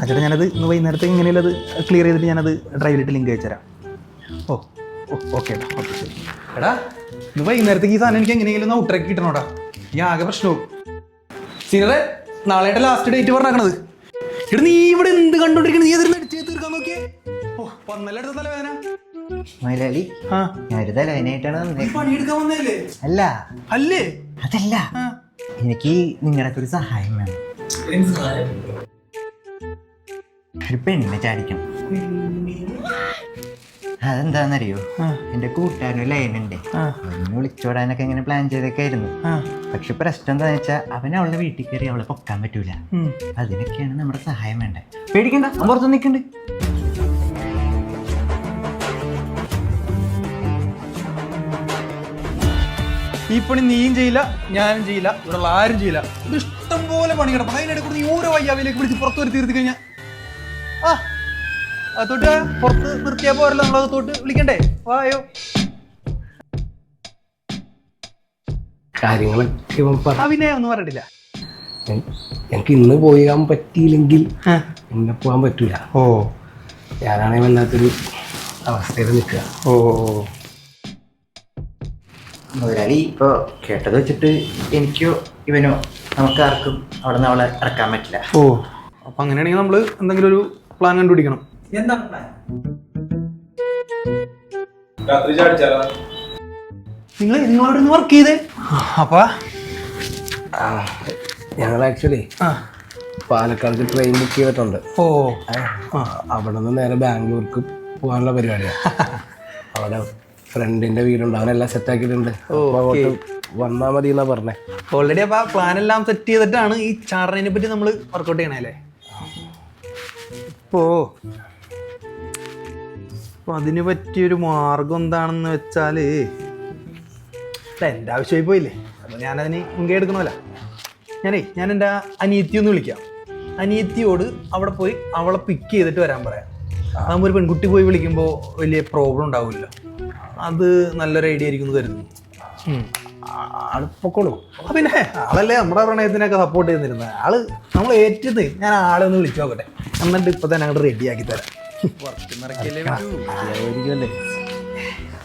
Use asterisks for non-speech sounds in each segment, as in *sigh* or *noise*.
ചേട്ടാ ഞാനത് ഇന്ന് വൈകുന്നേരത്തെ ഇങ്ങനെയുള്ളത് ക്ലിയർ ചെയ്തിട്ട് ഞാനത് ഡ്രൈവിലിട്ട് ലിങ്ക് അയച്ചുതരാം ഓ ഓ ഓക്കെ ഏട്ടാ ഓക്കെ ശരി. എടാ ഇന്ന് വൈകുന്നേരത്തേക്ക് ഈ സാധനം എനിക്ക് എങ്ങനെയെങ്കിലും ഒന്ന് ഔട്ടറേക്ക് കിട്ടണോടാ. ഈ ആകെ പ്രശ്നവും. സീനറെ നാളെയുടെ ലാസ്റ്റ് ഡേറ്റ് പറഞ്ഞേക്കണത്. എടാ നീ ഇവിടെ എന്ത് കണ്ടോണ്ടിരിക്കണ? നീ അതിൽ അടിച്ച് തീർക്കാൻ നോക്കിയേ. ഓ തലവേദന? മലയാളി ആ. ഞാനൊരു തലവേനായിട്ടാണ് നീ വന്നത് പണിയെടുക്കാൻ വന്നതല്ലേ? അല്ല. അല്ലേ? അതല്ല. എനിക്ക് നിങ്ങളുടെ ഒരു സഹായം വേണം. ഒരു അതെന്താന്നറിയോ? ആ. എന്റെ കൂട്ടുകാരന് ലൈനുണ്ട്. അവനെ വിളിച്ചോടാനൊക്കെ ഇങ്ങനെ പ്ലാൻ ചെയ്തൊക്കെ ആയിരുന്നു പക്ഷെ പ്രശ്നം എന്താന്ന് വെച്ചാൽ അവൻ അവളുടെ വീട്ടിൽ കയറി അവളെ പൊക്കാൻ പറ്റൂല. അതിനൊക്കെയാണ് നമ്മുടെ സഹായം വേണ്ടത്. പേടിക്കണ്ട പുറത്ത് നിൽക്കണ്ട് ഈ പണി നീയും ചെയ്യില്ല ഞാനും ചെയ്യില്ല ഇവിടെയുള്ള ആരും ചെയ്യില്ല. ഇത് ഇഷ്ടം പോലെ പണി കിടപ്പം അതിനിടെ കൂടി നീ ഓരോ വയ്യാവിലേക്ക് പിടിച്ച് പുറത്ത് വരെ തീർത്തി കഴിഞ്ഞാൽ ആ അകത്തോട്ട് പുറത്ത് നിർത്തിയാൽ പോരല്ലോ നമ്മളത് തൊട്ട് വിളിക്കണ്ടേ? വായോ കാര്യങ്ങളൊക്കെ ഇവൻ പറ. ഒന്നും പറഞ്ഞിട്ടില്ല. എനിക്ക് ഇന്ന് പോകാൻ പറ്റിയില്ലെങ്കിൽ. പിന്നെ പോകാൻ പറ്റൂല. ഓ. ഞാനാണെങ്കിൽ വല്ലാത്തൊരു അവസ്ഥയിൽ നിൽക്കുക. ഓ. മുതലാളി ഇപ്പൊ കേട്ടത് വെച്ചിട്ട് എനിക്കോ ഇവനോ നമുക്ക് ആർക്കും അവിടെ നിന്ന് അവളെ ഇറക്കാൻ പറ്റില്ല. ഓ അപ്പൊ അങ്ങനെയാണെങ്കിൽ നമ്മൾ എന്തെങ്കിലും ഒരു പ്ലാൻ കണ്ടുപിടിക്കണം. എന്താണ് പ്ലാൻ രാത്രി ചാടിച്ചാലോ? നിങ്ങൾ നിങ്ങളോട് വർക്ക് ചെയ്തേ? അപ്പാ? ഞങ്ങൾ ആക്ച്വലി ആ. പാലക്കാട് ട്രെയിൻ ബുക്ക് ചെയ്തിട്ടുണ്ട്. ഓ. അവിടെ നിന്ന് നേരെ ബാംഗ്ലൂർക്ക് പോകാനുള്ള പരിപാടിയാണ് *laughs* അവിടെ ഫ്രണ്ടിന്റെ വീടുണ്ട്. അവനെല്ലാം സെറ്റ് ആക്കിയിട്ടുണ്ട്. അങ്ങോട്ട് വന്നാ മതി എന്നാ പറഞ്ഞേ. ഓൾറെഡി അപ്പൊ പ്ലാൻ എല്ലാം സെറ്റ് ചെയ്തിട്ടാണ് ഈ ചാറിനെ പറ്റി നമ്മൾ വർക്കൗട്ട് ചെയ്യണല്ലേ ഇപ്പോ അപ്പൊ അതിന് പറ്റിയൊരു മാർഗം എന്താണെന്ന് വെച്ചാൽ എന്റെ എന്റെ ആവശ്യമായി പോയില്ലേ? അപ്പൊ ഞാനതിന് മുൻകൈ എടുക്കണമല്ല. ഞാനേ ഞാൻ എന്റെ അനിയത്തി ഒന്ന് വിളിക്കാം. അനിയത്തിയോട് അവിടെ പോയി അവളെ പിക്ക് ചെയ്തിട്ട് വരാൻ പറയാം. അതാകുമ്പോൾ ഒരു പെൺകുട്ടി പോയി വിളിക്കുമ്പോൾ വലിയ പ്രോബ്ലം ഉണ്ടാവില്ല അത് നല്ലൊരു ഐഡിയ ആയിരിക്കും എന്ന് കരുതുന്നു. ആളിപ്പോക്കോളൂ പിന്നെ ആളല്ലേ നമ്മുടെ പ്രണയത്തിനൊക്കെ സപ്പോർട്ട് ചെയ്തിരുന്നത് ആൾ നമ്മൾ ഏറ്റത് ഞാൻ ആളെ ഒന്ന് വിളിച്ചു നോക്കട്ടെ. എന്നിട്ട് ഇപ്പൊ തന്നെ അങ്ങോട്ട് റെഡി ആക്കി തരാം. ആയിരിക്കുമല്ലേ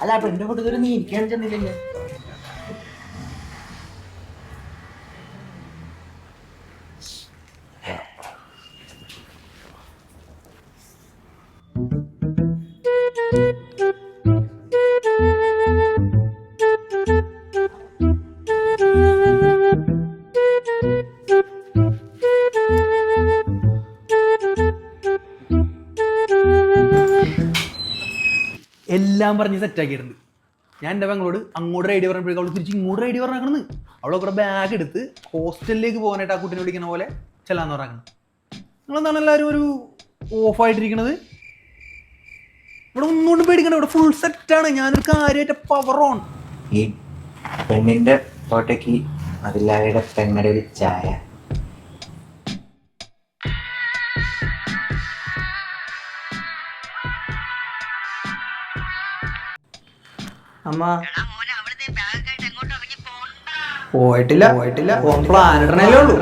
അല്ല? അപ്പൊ എന്റെ കൂട്ടത്തിൽ നീ ഇരിക്കാൻ ചെന്നില്ലല്ലോ. എല്ലാം പറഞ്ഞ് സെറ്റ് ആക്കിയിട്ടുണ്ട്. ഞാൻ എന്റെ പെങ്ങളോട് അങ്ങോട്ട് ഐഡിയ പറഞ്ഞപ്പോഴേക്കും അവൾ തിരിച്ച് ഇങ്ങോട്ട് ഐഡിയ പറഞ്ഞാക്കണെന്ന്. അവളെ കൂടെ ബാഗ് എടുത്ത് ഹോസ്റ്റലിലേക്ക് പോകാനായിട്ട് ആ കുട്ടീനെ വിളിക്കുന്ന പോലെ ചെല്ലാന്ന് പറഞ്ഞു നിങ്ങളെന്താണ് എല്ലാവരും ഒരു ഓഫായിട്ടിരിക്കണത് ഇവിടെ ഒന്നുകൊണ്ടും പേടിക്കണ്ട ഇവിടെ ഫുൾ സെറ്റാണ് ഞാനൊരു കാര്യമായിട്ട് പവർ ഓൺ ഈ പെണ്ണിന്റെ ഫോട്ടോക്ക് അതിലായുടെ പെങ്ങളുടെ ഒരു ചായ. അമ്മ. പോയിട്ടില്ല. പോയിട്ടില്ല. പ്ലാൻ ഇടണല്ലേ ഉള്ളൂ.